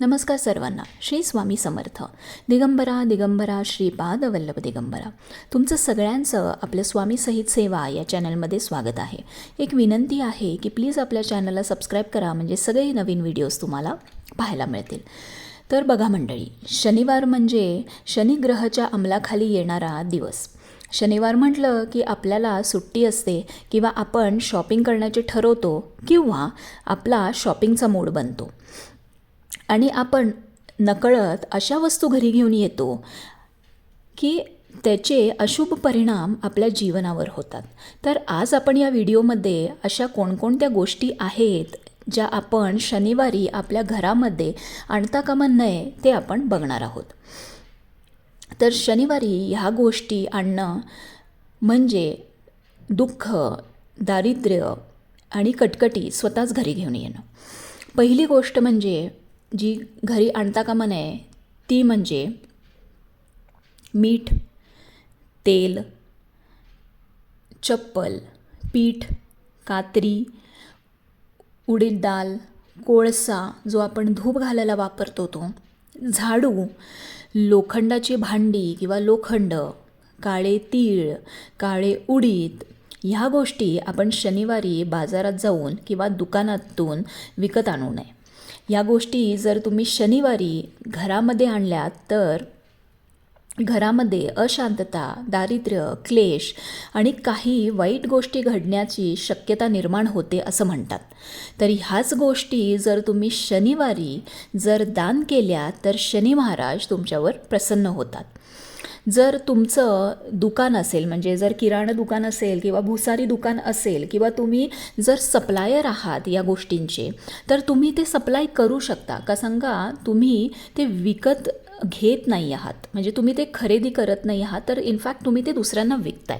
नमस्कार सर्वांना. श्री स्वामी समर्थ. दिगंबरा दिगंबरा श्रीपाद वल्लभ दिगंबरा. तुमचं सगळ्यांचं आपलं स्वामी सहित सेवा या चॅनलमध्ये स्वागत आहे. एक विनंती आहे की प्लीज आपल्या चॅनलला सबस्क्राईब करा म्हणजे सगळे नवीन व्हिडिओज तुम्हाला पाहायला मिळतील. तर बघा मंडळी शनिवार म्हणजे शनिग्रहाच्या अंमलाखाली येणारा दिवस. शनिवार म्हटलं की आपल्याला सुट्टी असते किंवा आपण शॉपिंग करण्याचे ठरवतो किंवा आपला शॉपिंगचा मूड बनतो. आणि आपण नकळत अशा वस्तू घरी घेऊन येतो की त्याचे अशुभ परिणाम आपल्या जीवनावर होतात. तर आज आपण या व्हिडिओमध्ये अशा कोणकोणत्या गोष्टी आहेत ज्या आपण शनिवारी आपल्या घरामध्ये आणता कामा नये ते आपण बघणार आहोत. तर शनिवारी ह्या गोष्टी आणणं म्हणजे दुःख दारिद्र्य आणि कटकटी स्वतःच घरी घेऊन येणं. पहिली गोष्ट म्हणजे जी घरी आणता कामा नये ती म्हणजे मीठ तेल चप्पल पीठ कात्री उडीद डाळ कोळसा जो आपण धूप घालायला वापरतो तो झाडू लोखंडाची भांडी किंवा लोखंड काळे तीळ काळे उडीद ह्या गोष्टी आपण शनिवारी बाजारात जाऊन किंवा दुकानातून विकत आणू नये. या गोष्टी जर तुम्ही शनिवारी घरामध्ये आणल्यात तर घरामध्ये अशांतता दारिद्र्य क्लेश आणि काही वाईट गोष्टी घडण्याची शक्यता निर्माण होते असं म्हणतात. तर ह्याच गोष्टी जर तुम्ही शनिवारी जर दान केल्या तर शनी महाराज तुमच्यावर प्रसन्न होतात. जर तुमचं दुकान असेल म्हणजे जर किराणा दुकान असेल किंवा भुसारी दुकान असेल किंवा तुम्ही जर सप्लायर आहात या गोष्टींचे तर तुम्ही ते सप्लाय करू शकता. का सांगा तुम्ही ते विकत घेत नाही आहात. म्हणजे तुम्ही ते खरेदी करत नाही आहात तर इनफॅक्ट तुम्ही ते दुसऱ्यांना विकताय.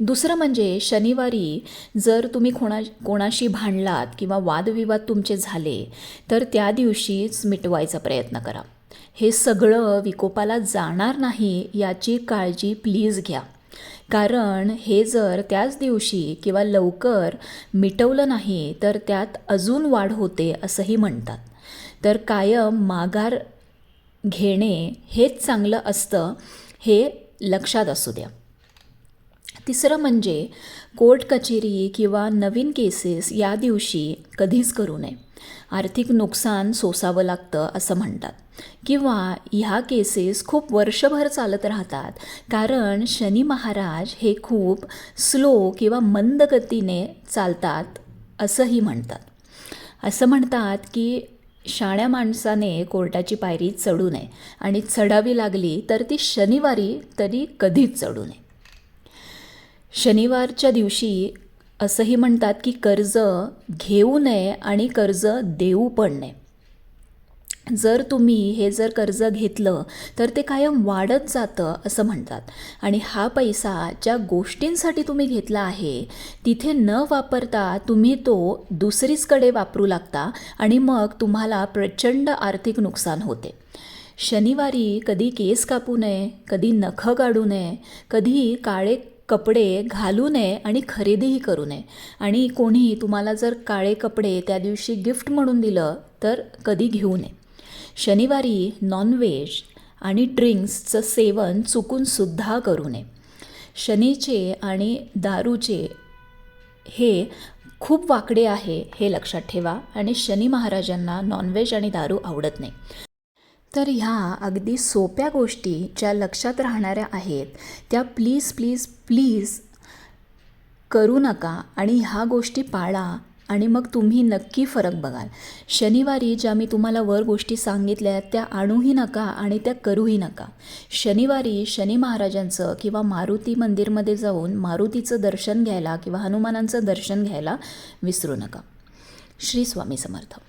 दुसरं म्हणजे शनिवारी जर तुम्ही कोणा कोणाशी भांडलात किंवा वादविवाद तुमचे झाले तर त्या दिवशीच मिटवायचा प्रयत्न करा. हे सगळं विकोपाला जाणार नाही याची काळजी प्लीज घ्या. कारण हे जर त्याच दिवशी किंवा लवकर मिटवलं नाही तर त्यात अजून वाढ होते असंही म्हणतात. तर कायम माघार घेणे हेच चांगलं असतं हे लक्षात असू द्या. तिसरं म्हणजे कोर्ट कचेरी किंवा नवीन केसेस या दिवशी कधीच करू नये. आर्थिक नुकसान सोसावं लागतं असं म्हणतात. किंवा ह्या केसेस खूप वर्षभर चालत राहतात. कारण शनी महाराज हे खूप स्लो किंवा मंद गतीने चालतात असंही म्हणतात. असं म्हणतात की शाण्या माणसाने कोर्टाची पायरी चढू नये आणि चढावी लागली तर ती शनिवारी तरी कधीच चढू नये. शनिवारच्या दिवशी असंही म्हणतात की कर्ज घेऊ नये आणि कर्ज देऊ पण नये. जर तुम्ही हे जर कर्ज घेतलं तर ते कायम वाढत जातं असं म्हणतात. आणि हा पैसा ज्या गोष्टींसाठी तुम्ही घेतला आहे तिथे न वापरता तुम्ही तो दुसरीचकडे वापरू लागता आणि मग तुम्हाला प्रचंड आर्थिक नुकसान होते. शनिवारी कधी केस कापू नये कधी नखं काढू नये कधी काळे कपडे घालू नये आणि खरेदीही करू नये. आणि कोणी तुम्हाला जर काळे कपडे त्या दिवशी गिफ्ट म्हणून दिलं तर कधी घेऊ नये. शनिवारी नॉनव्हेज आणि ड्रिंक्सचं सेवन चुकूनसुद्धा करू नये. शनीचे आणि दारूचे हे खूप वाकडे आहे हे लक्षात ठेवा आणि शनी महाराजांना नॉनव्हेज आणि दारू आवडत नाही. तर ह्या अगदी सोप्या गोष्टी ज्या लक्षात राहणाऱ्या आहेत त्या प्लीज प्लीज प्लीज करू नका आणि ह्या गोष्टी पाळा आणि मग तुम्ही नक्की फरक बघाल. शनिवारी ज्या मी तुम्हाला वर गोष्टी सांगितल्या त्या आणूही नका आणि त्या करूही नका. शनिवारी शनी महाराजांचं किंवा मारुती मंदिरमध्ये जाऊन मारुतीचं दर्शन घ्यायला किंवा हनुमानांचं दर्शन घ्यायला विसरू नका. श्री स्वामी समर्थ.